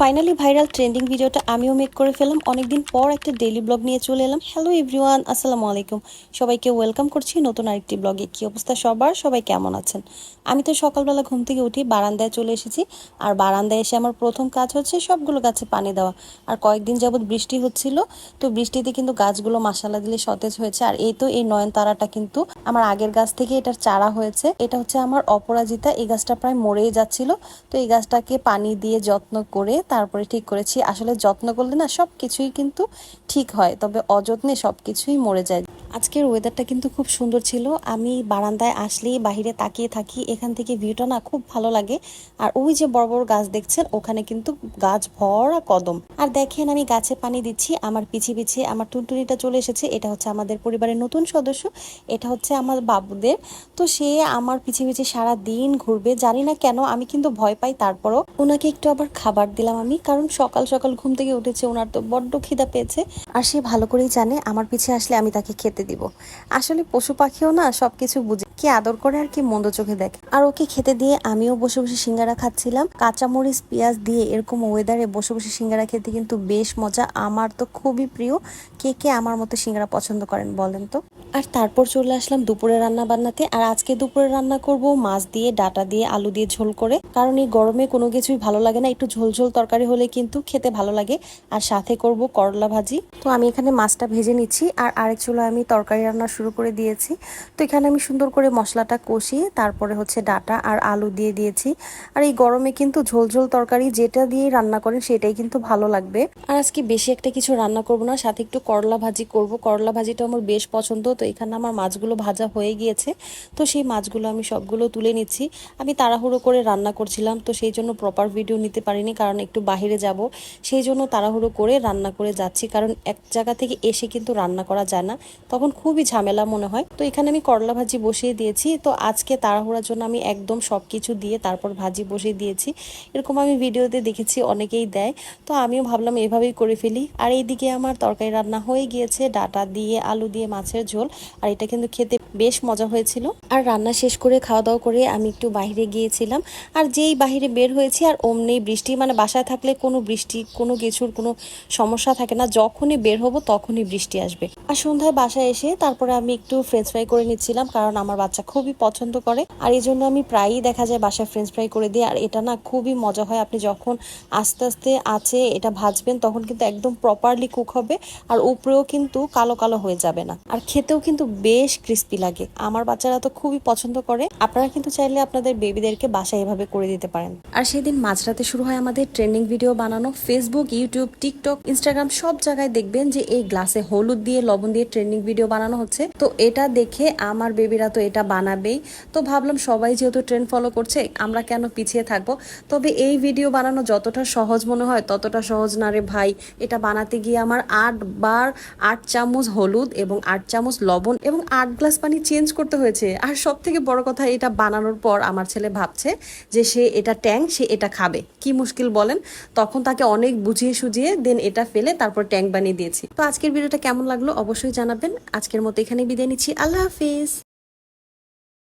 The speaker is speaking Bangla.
ফাইনালি ভাইরাল ট্রেন্ডিং ভিডিওটা আমিও মেক করে ফেলাম অনেকদিন পর একটা ডেইলি ব্লগ নিয়ে চলে এলাম। হ্যালো এভরিওয়ান আসসালামু আলাইকুম। সবাইকে ওয়েলকাম করছি নতুন আরেকটি ব্লগে কি অবস্থা সবার? সবাই কেমন আছেন? আমি তো সকালবেলা ঘুম থেকে উঠি বারান্দায় চলে এসেছি। আর বারান্দায় এসে আমার প্রথম কাজ হচ্ছে সবগুলো গাছে পানি দেওয়া। আর কয়েকদিন যাবৎ বৃষ্টি হচ্ছিল। তো বৃষ্টিতে কিন্তু গাছগুলো মাসালা দিলে সতেজ হয়েছে। আর এই তো এই নয়নতারাটা কিন্তু আমার আগের গাছ থেকে এটার চারা হয়েছে। এটা হচ্ছে আমার অপরাজিতা। এই গাছটা প্রায় মরেই যাচ্ছিল। তো এই গাছটাকে পানি দিয়ে যত্ন করে তারপরে ঠিক করেছি। আসলে যত্ন করলে না সব কিছুই কিন্তু ঠিক হয়, তবে অযত্নে সব কিছুই মরে যায়। আজকের ওয়েদারটা কিন্তু খুব সুন্দর ছিল। আমি বারান্দায় আসলেই বাহিরে তাকিয়ে থাকি, এখান থেকে ভিউটা না খুব ভালো লাগে। আর ওই যে বড় বড় গাছ দেখছেন, ওখানে কিন্তু গাছ ভরা কদম। আর দেখেন, আমি গাছে পানি দিচ্ছি, আমার পিছে পিছে আমার টুনটুনিটা চলে এসেছে। এটা হচ্ছে আমাদের পরিবারের নতুন সদস্য, এটা হচ্ছে আমার বাবুদের। তো সে আমার পিছে পিছে সারা দিন ঘুরবে, জানি না কেন, আমি কিন্তু ভয় পাই তারপরও। ওনাকে একটু আবার খাবার দিলাম আমি, কারণ সকাল সকাল ঘুম থেকে উঠেছে, ওনার তো বড্ড খিদা পেয়েছে। আর সে ভালো করেই জানে, আমার পিছে আসলে আমি তাকে খেতে দিব। আসলে পশু পাখিও না সবকিছু বুঝে কি আদর করে আর কি মন্দ চোখে দেখে। আর ওকে খেতে দিয়ে আমিও বসে বসে সিঙ্গারা খাচ্ছিলাম। কাঁচামরিচ, পেঁয়াজ দিয়ে এরকম ওয়েদারে বসে বসে সিঙ্গারা খেতে কিন্তু বেশ মজা। আমার তো খুবই প্রিয়। কে কে আমার মতো সিঙ্গারা পছন্দ করেন বলেন তো? আর তারপর চলে আসলাম দুপুরে রান্না বান্নাতে আর আজকে দুপুরে রান্না করব মাছ দিয়ে, ডাটা দিয়ে, আলু দিয়ে ঝোল করে। কারণ এই গরমে কোনো কিছুই ভালো লাগে না। একটু ঝোল ঝোল তরকারি হলে কিন্তু খেতে ভালো লাগে। আর সাথে করব করলা ভাজি। তো আমি এখানে মাছটা ভেজে নিচ্ছি। আর আরেক চুলো আমি তরকারি রান্না শুরু করে দিয়েছি। তো এখানে আমি সুন্দর করে মশলাটা কষিয়ে তারপরে হচ্ছে ডাটা আর আলু দিয়ে দিয়েছি। আর এই গরমে কিন্তু ঝোল ঝোল তরকারি যেটা দিয়ে রান্না করেন সেটাই কিন্তু ভালো লাগবে। আর আজকে বেশি একটা কিছু রান্না করব না, সাথে একটু করলা ভাজি করব। করলা ভাজিটা আমার বেশ পছন্দ, তো এখানে আমার মাছগুলো ভাজা হয়ে গিয়েছে। তো সেই মাছগুলো আমি সবগুলো তুলে নিচ্ছি। আমি তাড়াহুড়ো করে রান্না করছিলাম, তো সেই জন্য প্রপার ভিডিও নিতে পারিনি, কারণ একটু বাহিরে যাব। সেই জন্য তাড়াহুড়ো করে রান্না করে যাচ্ছি, কারণ এক জায়গা থেকে এসে কিন্তু রান্না করা যায় না। তখন খুবই ঝামেলা মনে হয়। তো এখানে আমি করলা ভাজি বসিয়ে দিয়েছি। তো আজকে তাড়াহুড়ার জন্য আমি একদম সব কিছু দিয়ে তারপর ভাজি বসিয়ে দিয়েছি। এরকম আমি ভিডিওতে দেখেছি, অনেকেই দেয়। তো আমিও ভাবলাম এভাবেই করে ফেলি। আর এইদিকে আমার তরকারি রান্না হয়ে গিয়েছে। ডাটা দিয়ে, আলু দিয়ে, মাছের ঝোল। আর এটা কিন্তু খেতে বেশ মজা হয়েছিল। আর রান্না শেষ করে খাওয়া দাওয়া করে আমি একটু বাইরে গিয়েছিলাম। আর যেই বাহিরে বের হয়েছি, আর অমনি বৃষ্টি মানে বাসায় থাকলে কোনো বৃষ্টি, কোনো কিছুর কোনো সমস্যা থাকে না। যখনই বের হব, তখনই বৃষ্টি আসবে। আর সন্ধ্যায় বাসায় এসে তারপরে আমি একটু ফ্রেঞ্চ ফ্রাই করে নিচ্ছিলাম। কারণ আমার বাচ্চা খুবই পছন্দ করে। আর এই জন্য আমি প্রায়ই দেখা যায় বাসায় ফ্রেঞ্চ ফ্রাই করে দিই। আর এটা না খুবই মজা হয়, আপনি যখন আস্তে আস্তে আছে এটা ভাজবেন তখন কিন্তু একদম প্রপারলি কুক হবে আর উপরেও কিন্তু কালো কালো হয়ে যাবে না। আর খেতেও কিন্তু বেশ ক্রিস্পি লাগে। আমার বাচ্চারা তো খুবই পছন্দ করে। আপনারা কিন্তু চাইলে আপনাদের বেবিদেরকে বাসায় এভাবে করে দিতে পারেন। আর সেদিন মাঝরাতে শুরু হয় আমাদের ট্রেন্ডিং ভিডিও বানানো। ফেসবুক ইউটিউব টিকটক ইনস্টাগ্রাম সব জায়গায় দেখবেন যে এই গ্লাসে হলুদ দিয়ে, লবণ দিয়ে ট্রেন্ডিং ভিডিও বানানো হচ্ছে। তো এটা দেখে আমার বেবিরা তো এটা বানাবেই। তো ভাবলাম সবাই যেহেতু ট্রেন্ড ফলো করছে, আমরা কেন পিছিয়ে থাকব? তবে এই ভিডিও বানানো যতটা সহজ মনে হয়, ততটা সহজ না রে ভাই। এটা বানাতে গিয়ে আমার আট বার আট চামচ হলুদ এবং আট চামচ লবণ এবং আট গ্লাস পানি চেঞ্জ করতে হয়েছে। আর সব থেকে বড় কথা, এটা বানানোর পর আমার ছেলে ভাবছে যে সে এটা ট্যাং, সে এটা খাবে। কি মুশকিল বলেন? তখন তাকে অনেক বুঝিয়ে সুঝিয়ে দেন এটা ফেলে তারপর ট্যাঙ্ক বানিয়ে দিয়েছি। তো আজকের ভিডিওটা কেমন লাগল অবশ্যই জানাবেন। আজকের মতো এখানে বিদায় নিচ্ছি। আল্লাহ হাফিজ।